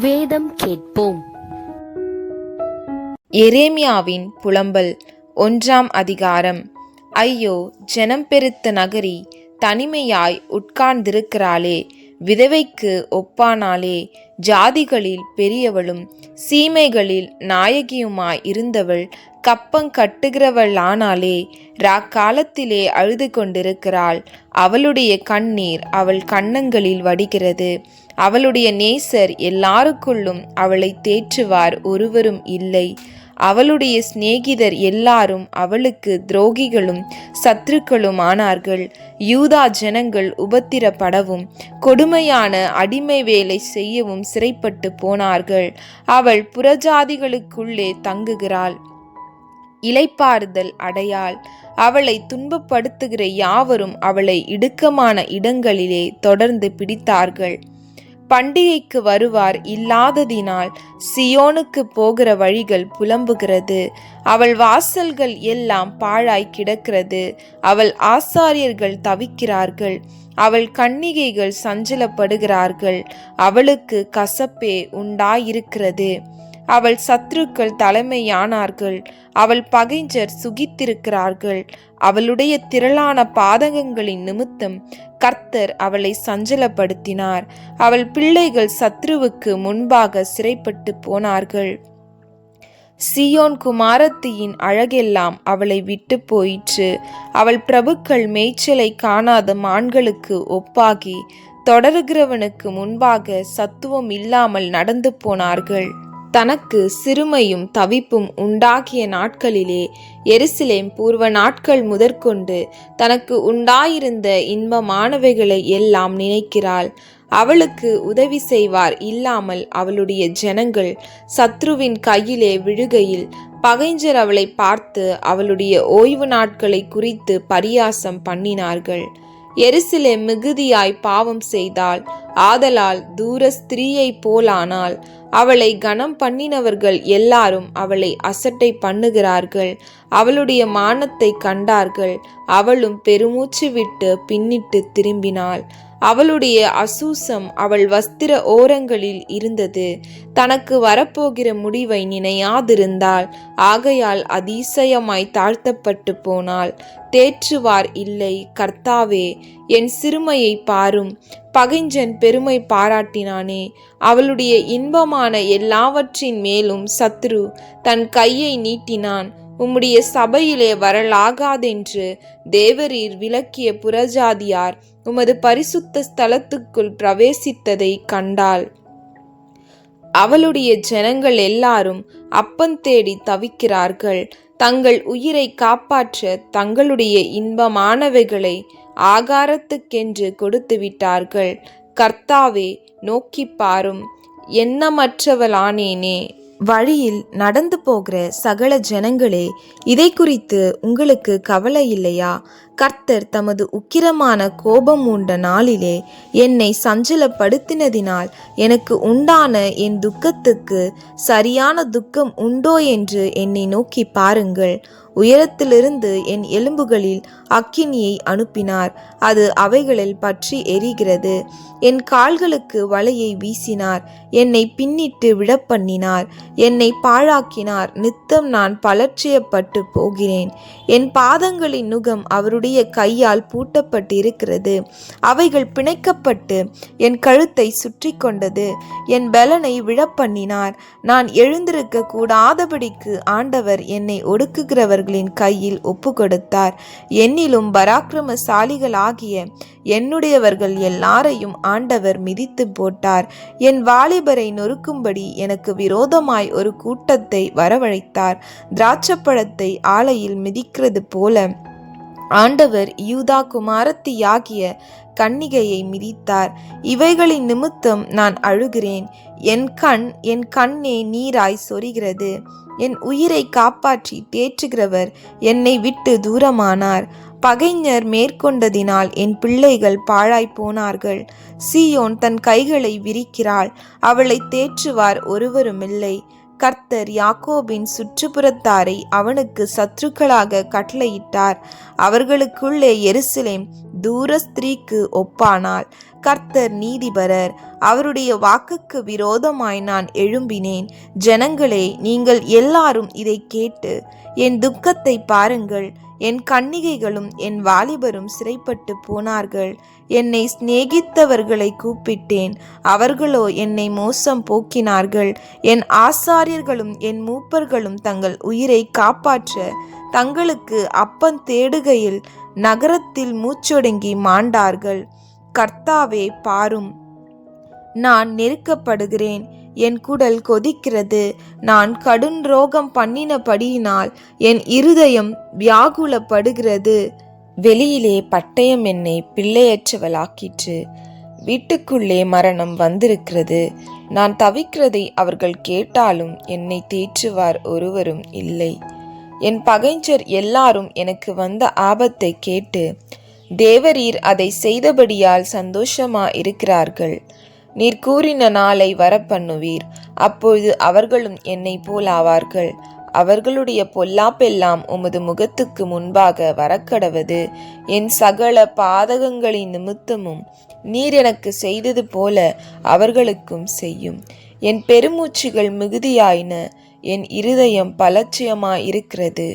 வேதம் கேட்போம். எரேமியாவின் புலம்பல் ஒன்றாம் அதிகாரம். ஐயோ ஜனம் பெருத்த நகரி தனிமையாய் உட்கார்ந்திருக்கிறாளே விதவைக்கு ஒப்பானாலே ஜாதிகளில் பெரியவளும் சீமைகளில் நாயகியுமாய் இருந்தவள் கப்பங் கட்டுகிறவளானாளே ராக்காலத்திலே அழுது கொண்டிருக்கிறாள் அவளுடைய கண்ணீர் அவள் கன்னங்களில் வடிகிறது. அவளுடைய நேசர் எல்லாருக்குள்ளும் அவளை தேற்றுவார் ஒருவரும் இல்லை. அவளுடைய சிநேகிதர் எல்லாரும் அவளுக்கு துரோகிகளும் சத்துருக்களும் ஆனார்கள். யூதா ஜனங்கள் உபத்திரப்படவும் கொடுமையான அடிமை வேலை செய்யவும் சிறைப்பட்டு போனார்கள். அவள் புறஜாதிகளுக்குள்ளே தங்குகிறாள். இலைப்பாறுதல் அடையாள். அவளை துன்பப்படுத்துகிற யாவரும் அவளை இடுக்கமான இடங்களிலே தொடர்ந்து பிடித்தார்கள். பண்டிகைக்கு வருவார் இல்லாததினால் சியோனுக்கு போகிற வழிகள் புலம்புகிறது. அவள் வாசல்கள் எல்லாம் பாழாய் கிடக்கிறது. அவள் ஆசாரியர்கள் தவிக்கிறார்கள். அவள் கன்னிகைகள் சஞ்சலப்படுகிறார்கள். அவளுக்கு கசப்பே உண்டாயிருக்கிறது. அவள் சத்ருக்கள் தலைமையானார்கள். அவள் பகைஞர் சுகித்திருக்கிறார்கள். அவளுடைய திரளான பாதகங்களின் நிமித்தம் கர்த்தர் அவளை சஞ்சலப்படுத்தினார். அவள் பிள்ளைகள் சத்ருவுக்கு முன்பாக சிறைப்பட்டு போனார்கள். சியோன் குமாரத்தியின் அழகெல்லாம் அவளை விட்டு போயிற்று. அவள் பிரபுக்கள் மேய்ச்சலை காணாத மான்களுக்கு ஒப்பாகி தொடருகிறவனுக்கு முன்பாக சத்துவம் இல்லாமல் நடந்து போனார்கள். தனக்கு சிறுமையும் தவிப்பும் உண்டாகிய நாட்களிலே எருசலேம் பூர்வ நாட்கள் முதற்கொண்டு தனக்கு உண்டாயிருந்த இன்பமானவைகளை எல்லாம் நினைக்கிறாள். அவளுக்கு உதவி செய்வார் இல்லாமல் அவளுடைய ஜனங்கள் சத்ருவின் கையிலே விழுகையில் பகைஞர் அவளை பார்த்து அவளுடைய ஓய்வு நாட்களை குறித்து பரியாசம் பண்ணினார்கள். எருசிலே மிகுதியாய் பாவம் செய்தாள். ஆதலால் தூர ஸ்திரீயைப் போலானால் அவளை கனம் பண்ணினவர்கள் எல்லாரும் அவளை அசட்டை பண்ணுகிறார்கள். அவளுடைய மானத்தை கண்டார்கள். அவளும் பெருமூச்சு விட்டு பின்னிட்டு திரும்பினாள். அவளுடைய அசூசம் அவள் வஸ்திர ஓரங்களில் இருந்தது. தனக்கு வரப்போகிற முடிவை நினையாதிருந்தாள். ஆகையால் அதிசயமாய் தாழ்த்தப்பட்டு போனாள். தேற்றுவார் இல்லை கர்த்தாவே என் சிறுமையை பாரும். பகைஞ்சன் பெருமை பாராட்டினானே. அவளுடைய இன்பமான எல்லாவற்றின் மேலும் சத்ரு தன் கையை நீட்டினான். உம்முடைய சபையிலே வரலாகாதென்று தேவரீர் விளக்கிய புறஜாதியார் உமது பரிசுத்த ஸ்தலத்துக்குள் பிரவேசித்ததை கண்டாள். அவளுடைய ஜனங்கள் எல்லாரும் அப்பன் தேடி தவிக்கிறார்கள். தங்கள் உயிரை காப்பாற்ற தங்களுடைய இன்பமானவைகளை ஆகாரத்துக்கென்று கொடுத்து விட்டார்கள் கர்த்தாவே நோக்கி பாரும் எண்ணமற்றவளானேனே. வழியில் நடந்து போகிற சகல ஜனங்களே இதை குறித்து உங்களுக்கு கவலை இல்லையா? கர்த்தர் தமது உக்கிரமான கோபம் உண்ட நாளிலே என்னை சஞ்சலப்படுத்தினதினால் எனக்கு உண்டான என் துக்கத்துக்கு சரியான துக்கம் உண்டோ என்று என்னை நோக்கி பாருங்கள். உயரத்திலிருந்து என் எலும்புகளில் அக்கினியை அனுப்பினார். அது அவைகளில் பற்றி எரிகிறது. என் கால்களுக்கு வலையை வீசினார். என்னை பின்னிட்டு விடப்பண்ணினார். என்னை பாழாக்கினார். நித்தம் நான் பலட்சியப்பட்டு போகிறேன். என் பாதங்களின் நுகம் அவருடைய கையால் பூட்டப்பட்டிருக்கிறது. அவைகள் பிணைக்கப்பட்டு என் கழுத்தை சுற்றி கொண்டது. என் பலனை விழப்பண்ணினார். நான் எழுந்திருக்க கூடாதபடிக்கு ஆண்டவர் என்னை ஒடுக்குகிறவர்களின் கையில் ஒப்பு கொடுத்தார் என்னிலும் பராக்கிரமசாலிகளாகிய என்னுடையவர்கள் எல்லாரையும் ஆண்டவர் மிதித்து போட்டார். என் வாலிபரை நொறுக்கும்படி எனக்கு விரோதமாய் ஒரு கூட்டத்தை வரவழைத்தார். திராட்சப்பழத்தை ஆலையில் மிதிக்கிறது போல ஆண்டவர் யூதா குமாரத்தியாகிய கன்னிகையை மிதித்தார். இவைகளின் நிமித்தம் நான் அழுகிறேன். என் கண் என் கண்ணே நீராய் சொரிகிறது. என் உயிரை காப்பாற்றி தேற்றுகிறவர் என்னை விட்டு தூரமானார். பகைஞர் மேற்கொண்டதினால் என் பிள்ளைகள் பாழாய் போனார்கள். சீயோன் தன் கைகளை விரிக்கிறாள். அவளை தேற்றுவார் ஒருவருமில்லை. கர்த்தர் யாக்கோபின் சுற்றுப்புறத்தாரை அவனுக்கு சத்துருக்களாக கட்டளையிட்டார். அவர்களுக்குள்ளே எருசலேம் தூர ஸ்திரீக்கு ஒப்பானாள். கர்த்தர் நீதிபரர் அவருடைய வாக்குக்கு விரோதமாய் நான் எழும்பினேன். ஜனங்களே நீங்கள் எல்லாரும் இதை கேட்டு என் துக்கத்தை பாருங்கள். என் கன்னிகைகளும் என் வாலிபரும் சிறைப்பட்டு போனார்கள். என்னை சிநேகித்தவர்களை கூப்பிட்டேன். அவர்களோ என்னை மோசம் போக்கினார்கள். என் ஆசாரியர்களும் என் மூப்பர்களும் தங்கள் உயிரை காப்பாற்ற தங்களுக்கு அப்பம் தேடுகையில் நகரத்தில் மூச்சொடுங்கி மாண்டார்கள். கர்த்தாவே பாரும். நான் நெருக்கப்படுகிறேன். என் குடல் கொதிக்கிறது. நான் கடும் ரோகம் பண்ணினபடியினால் என் இருதயம் வியாகுலப்படுகிறது. வெளியிலே பட்டயம் என்னை பிள்ளையற்றவளாக்கிற்று. வீட்டுக்குள்ளே மரணம் வந்திருக்கிறது. நான் தவிக்கிறதை அவர்கள் கேட்டாலும் என்னை தேற்றுவார் ஒருவரும் இல்லை. என் பகைஞர் எல்லாரும் எனக்கு வந்த ஆபத்தை கேட்டு தேவரீர் அதை செய்தபடியால் சந்தோஷமா இருக்கிறார்கள். நீர் கூறின நாளை வரப்பண்ணுவீர். அப்பொழுது அவர்களும் என்னை போல் ஆவார்கள். அவர்களுடைய பொல்லாப்பெல்லாம் உமது முகத்துக்கு முன்பாக வரக்கடவது. என் சகல பாதகங்களின் நிமித்தமும் நீர் எனக்கு செய்தது போல அவர்களுக்கும் செய்யும். என் பெருமூச்சுகள் மிகுதியாயின. என் இருதயம் பலட்சியமாயிருக்கிறது